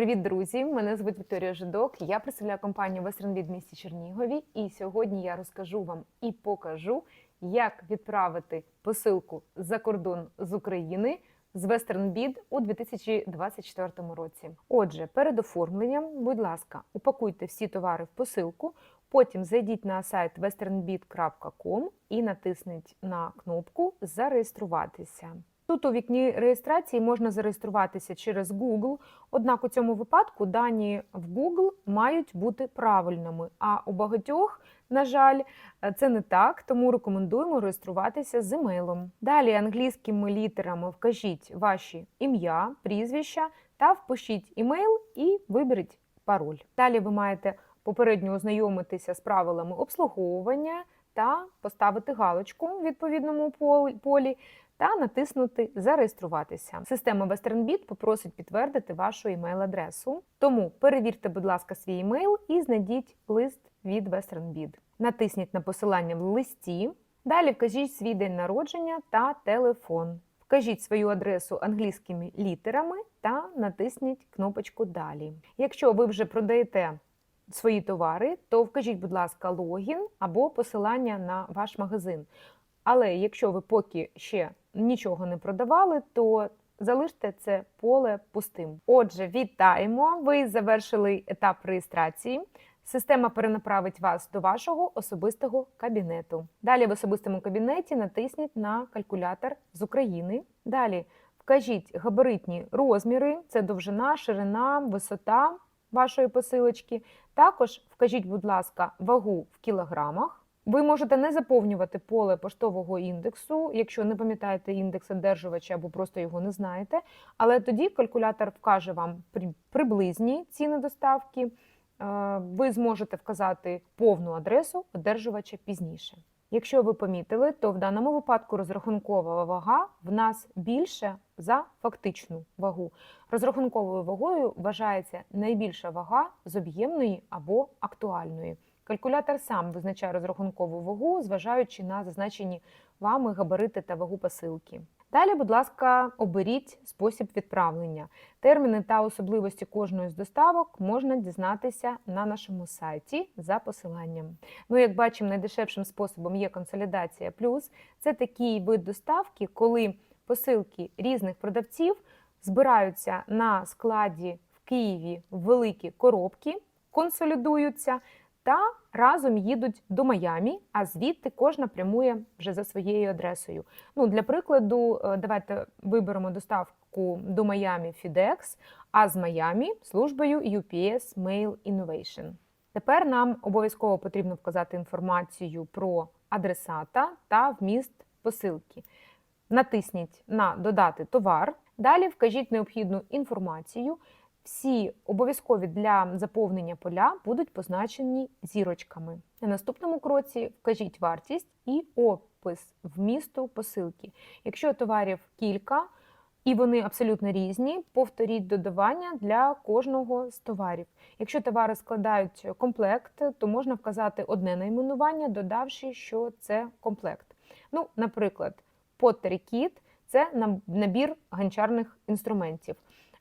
Привіт, друзі! Мене звуть Вікторія Жидок. Я представляю компанію Western в місті Чернігові. І сьогодні я розкажу вам і покажу, як відправити посилку за кордон з України з Western Bid у 2024 році. Отже, перед оформленням, будь ласка, упакуйте всі товари в посилку. Потім зайдіть на сайт westernbid.com і натисніть на кнопку Зареєструватися. Тут у вікні реєстрації можна зареєструватися через Google, однак у цьому випадку дані в Google мають бути правильними. А у багатьох, на жаль, це не так, тому рекомендуємо реєструватися з емейлом. Далі англійськими літерами вкажіть ваші ім'я, прізвища та впишіть імейл і виберіть пароль. Далі ви маєте попередньо ознайомитися з правилами обслуговування та поставити галочку в відповідному полі та натиснути Зареєструватися. Система WesternBit попросить підтвердити вашу імейл-адресу. Тому перевірте, будь ласка, свій імейл і знайдіть лист від WesternBit. Натисніть на посилання в листі. Далі вкажіть свій день народження та телефон. Вкажіть свою адресу англійськими літерами та натисніть кнопочку Далі. Якщо ви вже продаєте свої товари, то вкажіть, будь ласка, логін або посилання на ваш магазин. Але якщо ви поки ще нічого не продавали, то залиште це поле пустим. Отже, вітаємо! Ви завершили етап реєстрації. Система перенаправить вас до вашого особистого кабінету. Далі в особистому кабінеті натисніть на калькулятор з України. Далі вкажіть габаритні розміри: це довжина, ширина, висота вашої посилочки. Також вкажіть, будь ласка, вагу в кілограмах. Ви можете не заповнювати поле поштового індексу, якщо не пам'ятаєте індекс одержувача або просто його не знаєте. Але тоді калькулятор вкаже вам приблизні ціни доставки. Е, ви зможете вказати повну адресу одержувача пізніше. Якщо ви помітили, то в даному випадку розрахункова вага в нас більше за фактичну вагу. Розрахунковою вагою вважається найбільша вага з об'ємної або актуальної. Калькулятор сам визначає розрахункову вагу, зважаючи на зазначені вами габарити та вагу посилки. Далі, будь ласка, оберіть спосіб відправлення. Терміни та особливості кожної з доставок можна дізнатися на нашому сайті за посиланням. Ну, як бачимо, найдешевшим способом є консолідація плюс. Це такий вид доставки, коли посилки різних продавців збираються на складі в Києві в великі коробки, консолідуються та разом їдуть до Майамі, а звідти кожна прямує вже за своєю адресою. Ну, Для прикладу, е, давайте виберемо доставку до Майамі FedEx, а з Майамі службою UPS Mail Innovation. Тепер нам обов'язково потрібно вказати інформацію про адресата та вміст посилки. Натисніть на Додати товар. Далі вкажіть необхідну інформацію. Всі обов'язкові для заповнення поля будуть позначені зірочками. На наступному кроці вкажіть вартість і опис вмісту посилки. Якщо товарів кілька і вони абсолютно різні, повторіть додавання для кожного з товарів. Якщо товари складають комплект, то можна вказати одне найменування, додавши, що це комплект. Ну, Наприклад, Kit – це набір ганчарних інструментів.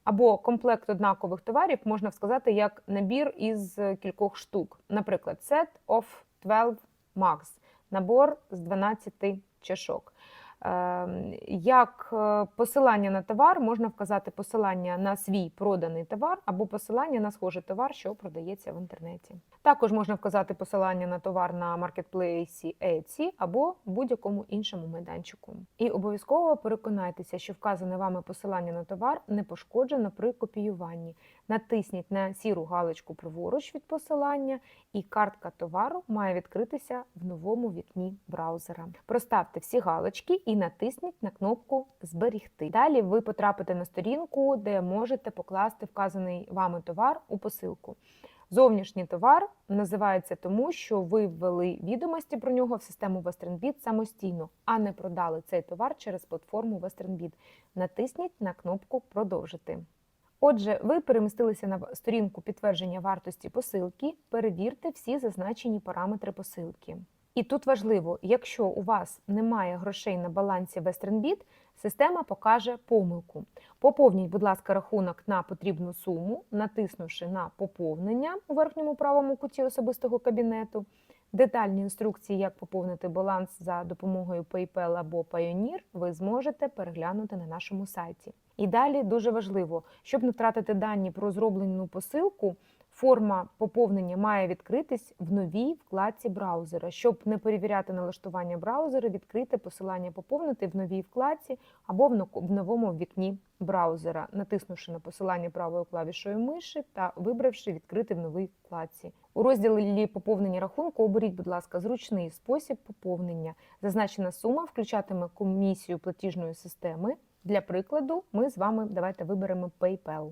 Або комплект однакових товарів можна сказати як набір із кількох штук. Наприклад, set of 12 mugs – набор з 12 чашок. Ем, як е, посилання на товар можна вказати посилання на свій проданий товар або посилання на схожий товар, що продається в інтернеті. Також можна вказати посилання на товар на маркетплейсі Etsy або будь-якому іншому майданчику. І обов'язково переконайтеся, що вказане вами посилання на товар не пошкоджено при копіюванні. Натисніть на сіру галочку праворуч від посилання, і картка товару має відкритися в новому вікні браузера. Проставте всі галочки і натисніть на кнопку Зберігти. Далі ви потрапите на сторінку, де можете покласти вказаний вами товар у посилку. Зовнішній товар називається тому, що ви ввели відомості про нього в систему WesternBid самостійно, а не продали цей товар через платформу WesternBid. Натисніть на кнопку Продовжити. Отже, ви перемістилися на сторінку підтвердження вартості посилки, перевірте всі зазначені параметри посилки. І тут важливо, якщо у вас немає грошей на балансі WesternBit, система покаже помилку. Поповніть, будь ласка, рахунок на потрібну суму, натиснувши на поповнення у верхньому правому куті особистого кабінету. Детальні інструкції, як поповнити баланс за допомогою PayPal або Payoneer, ви зможете переглянути на нашому сайті. І далі дуже важливо, щоб не втратити дані про зроблену посилку, форма поповнення має відкритись в новій вкладці браузера. Щоб не перевіряти налаштування браузера, відкрити посилання поповнити в новій вкладці або в но- новому вікні браузера, натиснувши на посилання правою клавішою миші та вибравши відкрити в новій вкладці. У розділі поповнення рахунку оберіть, будь ласка, зручний спосіб поповнення. Зазначена сума включатиме комісію платіжної системи. Для прикладу, ми з вами давайте виберемо PayPal.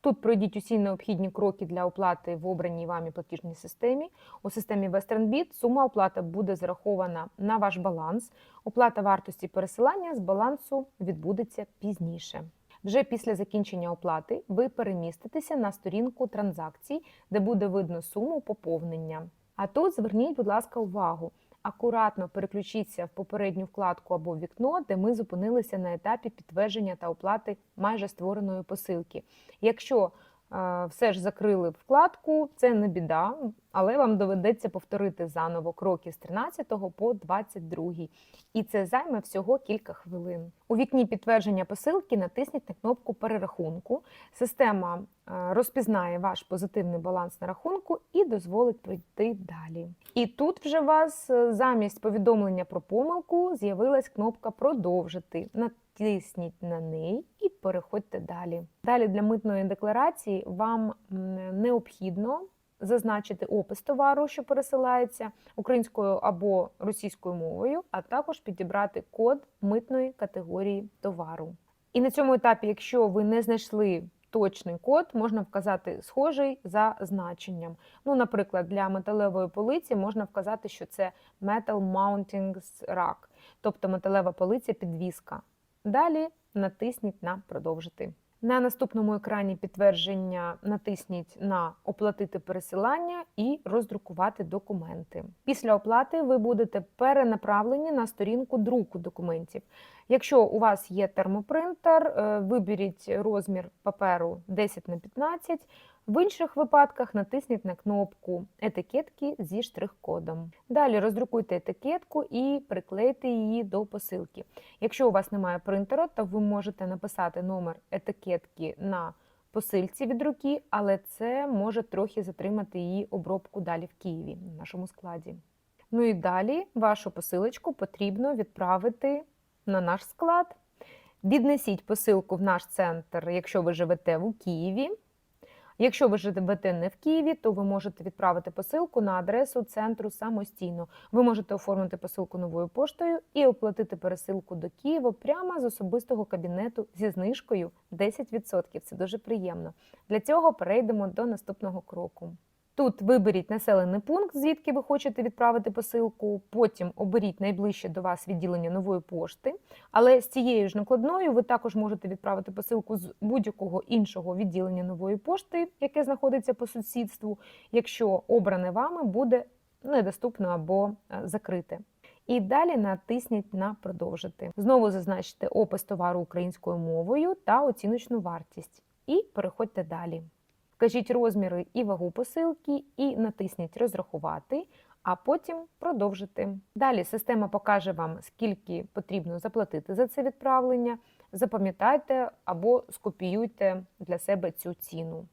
Тут пройдіть усі необхідні кроки для оплати в обраній вами платіжній системі. У системі WesternBit сума оплати буде зарахована на ваш баланс. Оплата вартості пересилання з балансу відбудеться пізніше. Вже після закінчення оплати ви переміститеся на сторінку транзакцій, де буде видно суму поповнення. А тут зверніть, будь ласка, увагу. Акуратно переключіться в попередню вкладку або вікно, де ми зупинилися на етапі підтвердження та оплати майже створеної посилки. Якщо е, все ж закрили вкладку, це не біда, але вам доведеться повторити заново кроки з 13 по 22. І це займе всього кілька хвилин. У вікні підтвердження посилки натисніть на кнопку перерахунку. Система е, розпізнає ваш позитивний баланс на рахунку і дозволить пройти далі. І тут вже вас е, замість повідомлення про помилку з'явилась кнопка Продовжити. Натисніть на неї і переходьте далі. Далі для митної декларації вам необхідно зазначити опис товару, що пересилається українською або російською мовою, а також підібрати код митної категорії товару. І на цьому етапі, якщо ви не знайшли точний код, можна вказати схожий за значенням. Ну, наприклад, для металевої полиці можна вказати, що це Metal Mounting Rack, тобто металева полиця підвіска. Далі натисніть на продовжити. На наступному екрані підтвердження натисніть на оплатити пересилання і роздрукувати документи. Після оплати ви будете перенаправлені на сторінку друку документів. Якщо у вас є термопринтер, е, виберіть розмір паперу 10 на 15. В інших випадках натисніть на кнопку етикетки зі штрих-кодом. Далі роздрукуйте етикетку і приклейте її до посилки. Якщо у вас немає принтера, то ви можете написати номер етикетки на посильці від руки, але це може трохи затримати її обробку далі в Києві, в нашому складі. Ну і далі вашу посилочку потрібно відправити на наш склад. Віднесіть посилку в наш центр, якщо ви живете у Києві. Якщо ви живете не в Києві, то ви можете відправити посилку на адресу центру самостійно. Ви можете оформити посилку новою поштою і оплатити пересилку до Києва прямо з особистого кабінету зі знижкою 10%. Це дуже приємно. Для цього перейдемо до наступного кроку. Тут виберіть населений пункт, звідки ви хочете відправити посилку. Потім оберіть найближче до вас відділення нової пошти. Але з цією ж накладною ви також можете відправити посилку з будь-якого іншого відділення нової пошти, яке знаходиться по сусідству, якщо обране вами буде недоступно або е, закрите. І далі натисніть на продовжити. Знову зазначте опис товару українською мовою та оціночну вартість. І переходьте далі. Вкажіть розміри і вагу посилки, і натисніть Розрахувати, а потім продовжити. Далі система покаже вам, скільки потрібно заплатити за це відправлення. Запам'ятайте або скопіюйте для себе цю ціну.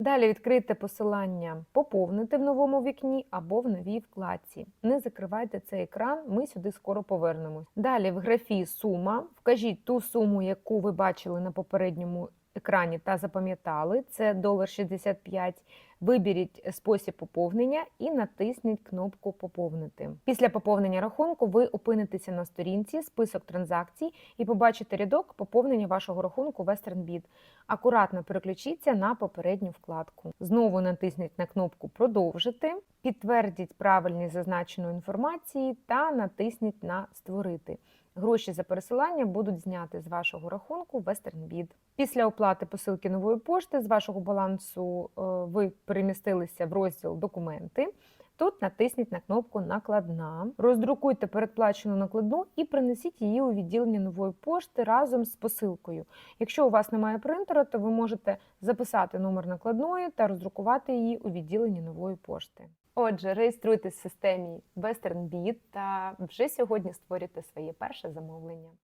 Далі відкрийте посилання Поповнити в новому вікні або в новій вкладці. Не закривайте цей екран, ми сюди скоро повернемось. Далі в графі Сума вкажіть ту суму, яку ви бачили на попередньому екрані та запам'ятали. Це $1,65. Виберіть спосіб поповнення і натисніть кнопку Поповнити. Після поповнення рахунку ви опинитеся на сторінці список транзакцій і побачите рядок поповнення вашого рахунку WesternBit. Акуратно переключіться на попередню вкладку. Знову натисніть на кнопку Продовжити, підтвердіть правильність зазначеної інформації та натисніть на Створити. Гроші за пересилання будуть зняти з вашого рахунку WesternBid. Після оплати посилки нової пошти з вашого балансу е, ви перемістилися в розділ Документи. Тут натисніть на кнопку Накладна, роздрукуйте передплачену накладну і принесіть її у відділення нової пошти разом з посилкою. Якщо у вас немає принтера, то ви можете записати номер накладної та роздрукувати її у відділенні нової пошти. Отже, реєструйтесь в системі WesternBit та вже сьогодні створюйте своє перше замовлення.